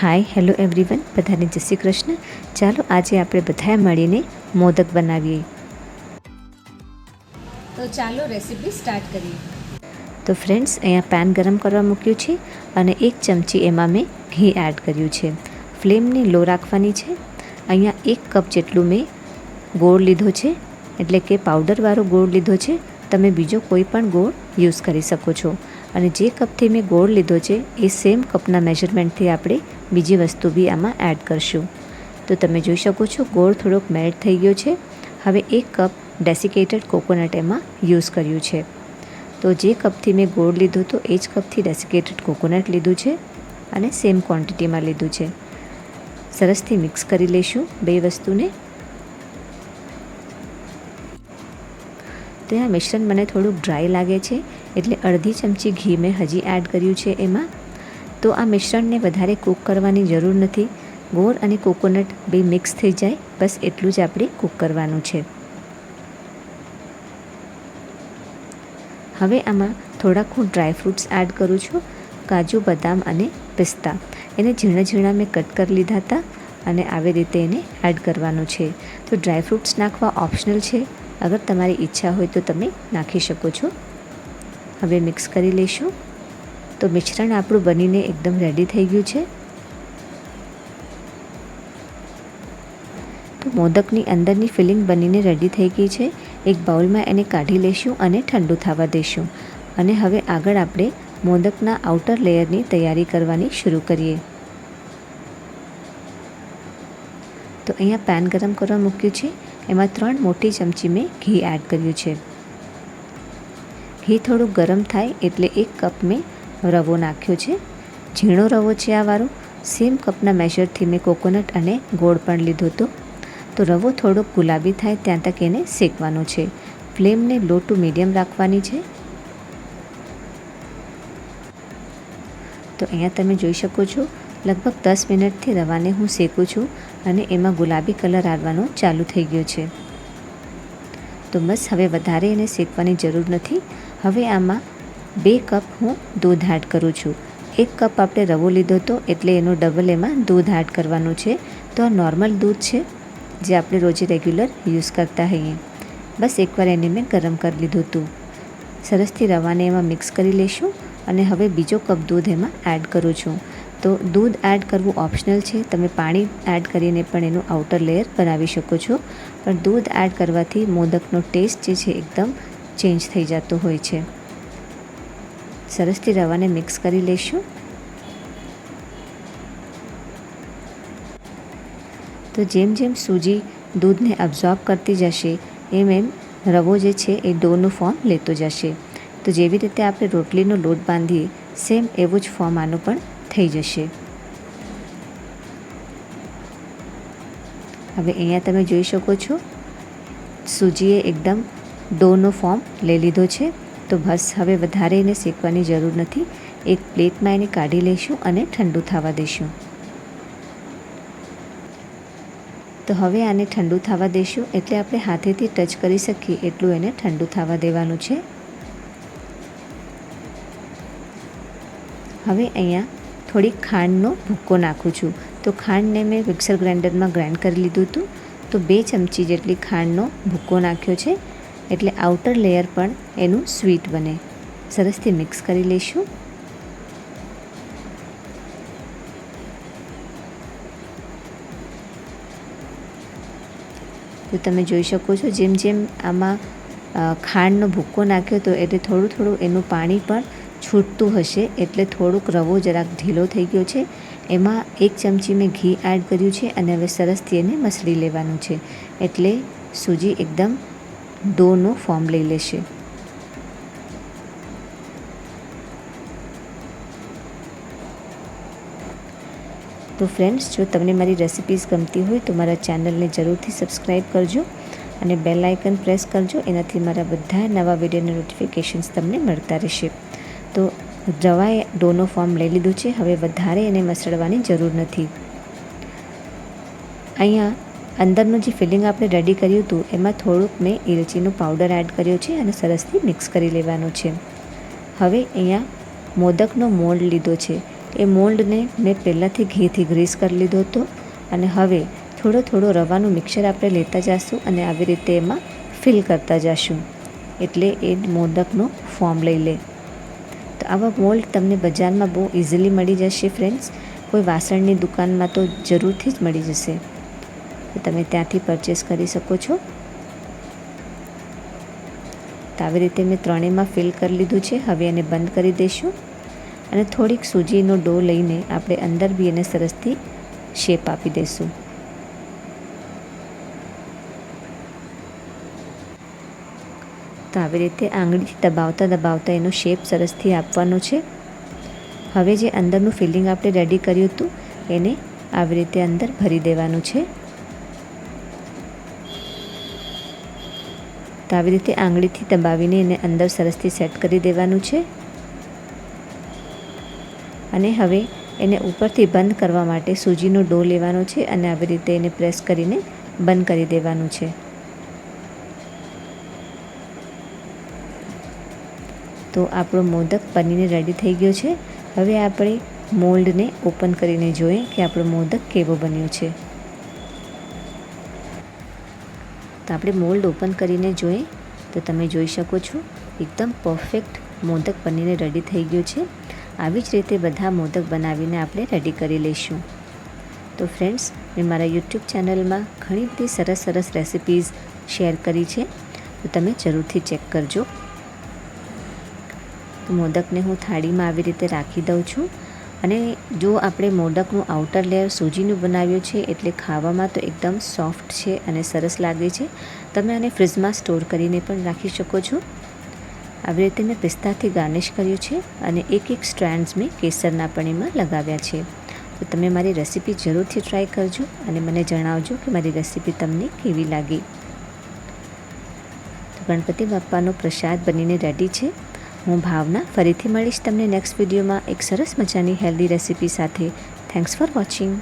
Hi hello everyone બધાને જય શ્રી કૃષ્ણ. ચાલો આજે આપણે બધાએ મળીને મોદક બનાવીએ. તો ચાલો રેસીપી સ્ટાર્ટ કરીએ. તો ફ્રેન્ડ્સ અહીંયા પેન ગરમ કરવા મૂક્યું છે અને એક ચમચી એમાં મેં ઘી એડ કર્યું છે. ફ્લેમને લો રાખવાની છે. અહીંયા એક કપ જેટલું મેં ગોળ લીધો છે. એટલે કે પાવડરવાળો ગોળ લીધો છે. તમે બીજો કોઈ પણ ગોળ યુઝ કરી શકો છો. અને જે કપથી મેં ગોળ લીધો છે, એ સેમ કપના મેઝરમેન્ટથી આપણે બીજી વસ્તુ બી આમાં એડ કરશું. તો તમે જોઈ શકો છો, ગોળ થોડોક મેલ્ટ થઈ ગયો છે. હવે એક કપ ડેસિકેટેડ કોકોનટ એમાં યુઝ કર્યું છે. તો જે કપથી મેં ગોળ લીધો હતો એ જ કપથી ડેસિકેટેડ કોકોનટ લીધું છે અને સેમ ક્વોન્ટિટીમાં લીધું છે. સરસથી મિક્સ કરી લઈશું બે વસ્તુને. તો આ મિશ્રણ મને થોડુંક ડ્રાય લાગે છે. એટલે અડધી ચમચી ઘી મેં હજી એડ કર્યું છે એમાં. તો આ મિશ્રણને વધારે કૂક કરવાની જરૂર નથી. ગોળ અને કોકોનટ બે મિક્સ થઈ જાય. બસ એટલું જ આપણે કૂક કરવાનું છે. હવે આમાં થોડાક હું ડ્રાય ફ્રૂટ્સ એડ કરું છું. કાજુ, બદામ અને પિસ્તા. એને ઝીણા ઝીણા મેં કટ કરી લીધા હતા અને આવી રીતે એને એડ કરવાનું છે. તો ડ્રાય ફ્રૂટ્સ નાખવા ઓપ્શનલ છે. અગર તમારી ઈચ્છા હોય તો તમે નાખી શકો છો. હવે મિક્સ કરી લઈશું. તો મિશ્રણ આપણું બનીને એકદમ રેડી થઈ ગયું છે. તો મોદકની અંદરની ફિલિંગ બનીને રેડી થઈ ગઈ છે. એક બાઉલમાં એને કાઢી લઈશું અને ઠંડુ થવા દઈશું. અને હવે આગળ આપણે મોદકના આઉટર લેયરની તૈયારી કરવાની શરૂ કરીએ. તો અહીંયા પેન ગરમ કરવા મૂક્યું છે. એમાં ત્રણ મોટી ચમચી મેં ઘી એડ કર્યું છે. ઘી થોડું ગરમ થાય એટલે એક કપ મેં રવો નાખ્યો છે. ઝીણો રવો છે આ વારો. સેમ કપના મેશરથી મેં કોકોનટ અને ગોળ પણ લીધો હતો. તો રવો થોડોક ગુલાબી થાય ત્યાં તક એને શેકવાનો છે. ફ્લેમને લો ટુ મીડિયમ રાખવાની છે. તો અહીંયા તમે જોઈ શકો છો, લગભગ દસ મિનિટથી રવાને હું શેકું છું અને એમાં ગુલાબી કલર આવવાનો ચાલુ થઈ ગયો છે. તો બસ હવે વધારે એને શેકવાની જરૂર નથી. હવે આમાં બે કપ હું દૂધ એડ કરું છું. એક કપ આપણે રવો લીધો હતો એટલે એનો ડબલ એમાં દૂધ એડ કરવાનું છે. તો આ નોર્મલ દૂધ છે જે આપણે રોજે રેગ્યુલર યુઝ કરતા હોઈએ. બસ એકવાર એને મેં ગરમ કરી લીધું હતું. સરસથી રવાને એમાં મિક્સ કરી લઈશું અને હવે બીજો કપ દૂધ એમાં એડ કરું છું. તો દૂધ એડ કરવું ઓપ્શનલ છે. તમે પાણી એડ કરીને પણ એનું આઉટર લેયર બનાવી શકો છો. પણ દૂધ એડ કરવાથી મોદકનો ટેસ્ટ જે છે એકદમ ચેન્જ થઈ જતું હોય છે. સરસથી રવાને મિક્સ કરી લઈશું. તો જેમ જેમ સૂજી દૂધને અબ્ઝોર્બ કરતી જશે, એમ એમ રવો જે છે એ ડોનું ફોર્મ લેતો જશે. તો જેવી રીતે આપણે રોટલીનો લોટ બાંધીએ સેમ એવું જ ફોર્મ આનું પણ થઈ જશે. હવે અહીંયા તમે જોઈ શકો છો, સૂજીએ એકદમ ડોનો ફોર્મ લઈ લીધો છે. તો બસ હવે વધારે એને શેકવાની જરૂર નથી. એક પ્લેટમાં એને કાઢી લઈશું અને ઠંડુ થવા દઈશું. તો હવે આને ઠંડુ થવા દઈશું એટલે આપણે હાથેથી ટચ કરી શકીએ એટલું એને ઠંડુ થવા દેવાનું છે. હવે અહીંયા થોડીક ખાંડનો ભૂક્કો નાખું છું. તો ખાંડને મેં મિક્સર ગ્રાઇન્ડરમાં ગ્રાઇન્ડ કરી લીધું હતું. તો બે ચમચી જેટલી ખાંડનો ભૂક્કો નાખ્યો છે. એટલે આઉટર લેયર પણ એનું સ્વીટ બને. સરસથી મિક્સ કરી લઈશું. તો તમે જોઈ શકો છો, જેમ જેમ આમાં ખાંડનો ભૂક્કો નાખ્યો તો એટલે થોડું થોડું એનું પાણી પણ છૂટતું હશે, એટલે થોડુંક રવો જરાક ઢીલો થઈ ગયો છે. એમાં એક ચમચી મેં ઘી એડ કર્યું છે અને હવે સરસથી એને મસળી લેવાનું છે. એટલે સૂજી એકદમ ડોનું ફોર્મ લઈ લેશે તો ફ્રેન્ડ્સ જો તમને મારી રેસિપીઝ ગમતી હોય તો મારા ચેનલને જરૂરથી સબસ્ક્રાઈબ કરજો અને બેલ આઇકન પ્રેસ કરજો એનાથી મારા બધા નવા વિડીયોના નોટિફિકેશન્સ તમને મળતા રહેશે તો રવાએ ડોનો ફોર્મ લઈ લીધું છે હવે વધારે એને મસળવાની જરૂર નથી અહીંયા અંદરનું જે ફિલિંગ આપણે રેડી કર્યું હતું, એમાં થોડુંક મેં ઇલચીનું પાવડર એડ કર્યો છે અને સરસથી મિક્સ કરી લેવાનું છે. હવે અહીંયા મોદકનો મોલ્ડ લીધો છે. એ મોલ્ડને મેં પહેલાંથી ઘીથી ગ્રીસ કરી લીધો હતો અને હવે થોડો થોડો રવાનું મિક્સર આપણે લેતા જઈશું અને આવી રીતે એમાં ફિલ કરતા જઈશું એટલે એ મોદકનો ફોર્મ લઈ લે. તો આવા મોલ્ડ તમને બજારમાં બહુ ઇઝીલી મળી જશે, ફ્રેન્ડ્સ. કોઈ વાસણની દુકાનમાં તો જરૂરથી જ મળી જશે. તમે ત્યાંથી પરચેસ કરી શકો છો. તો આવી રીતે મેં ત્રણેયમાં ફિલ કરી લીધું છે. હવે એને બંધ કરી દઈશું. અને થોડીક સૂજીનો ડો લઈને આપણે અંદર બી એને સરસથી શેપ આપી દઈશું. તો આવી રીતે આંગળીથી દબાવતા દબાવતા એનો શેપ સરસથી આપવાનો છે. હવે જે અંદરનું ફિલિંગ આપણે રેડી કર્યું હતું, એને આવી રીતે અંદર ભરી દેવાનું છે. તો આવી રીતે આંગળીથી દબાવીને એને અંદર સરસથી સેટ કરી દેવાનું છે. અને હવે એને ઉપરથી બંધ કરવા માટે સૂજીનો ડો લેવાનો છે અને આવી રીતે એને પ્રેસ કરીને બંધ કરી દેવાનું છે. તો આપણો મોદક બનીને રેડી થઈ ગયો છે. હવે આપણે મોલ્ડને ઓપન કરીને જોઈએ કે આપણો મોદક કેવો બન્યો છે. તો આપણે મોલ્ડ ઓપન કરીને જોઈએ. તો તમે જોઈ શકો છો, એકદમ પરફેક્ટ મોદક બનીને રેડી થઈ ગયો છે. આવી જ રીતે બધા મોદક બનાવીને આપણે રેડી કરી લઈશું. તો ફ્રેન્ડ્સ મેં મારા યુટ્યુબ ચેનલમાં ઘણી બધી સરસ સરસ રેસિપીઝ શેર કરી છે. તો તમે જરૂરથી ચેક કરજો. મોદકને હું થાળીમાં આવી રીતે રાખી દઉં છું. અને જો આપણે મોદકનું આઉટર લેયર સૂજીનું બનાવ્યું છે, એટલે ખાવામાં તો એકદમ સોફ્ટ છે અને સરસ લાગે છે. તમે આને ફ્રીજમાં સ્ટોર કરીને પણ રાખી શકો છો. આવી રીતે મેં પિસ્તાથી ગાર્નિશ કર્યું છે અને એક એક સ્ટ્રેન્ડ્સ મેં કેસરના પણ એમાં લગાવ્યા છે. તો તમે મારી રેસીપી જરૂરથી ટ્રાય કરજો અને મને જણાવજો કે મારી રેસીપી તમને કેવી લાગી. ગણપતિ બાપ્પાનો પ્રસાદ બનીને રેડી છે. હું ભાવના ફરીથી મળીશ તમને નેક્સ્ટ વિડીયોમાં એક સરસ મજાની હેલ્ધી રેસીપી સાથે. Thanks for watching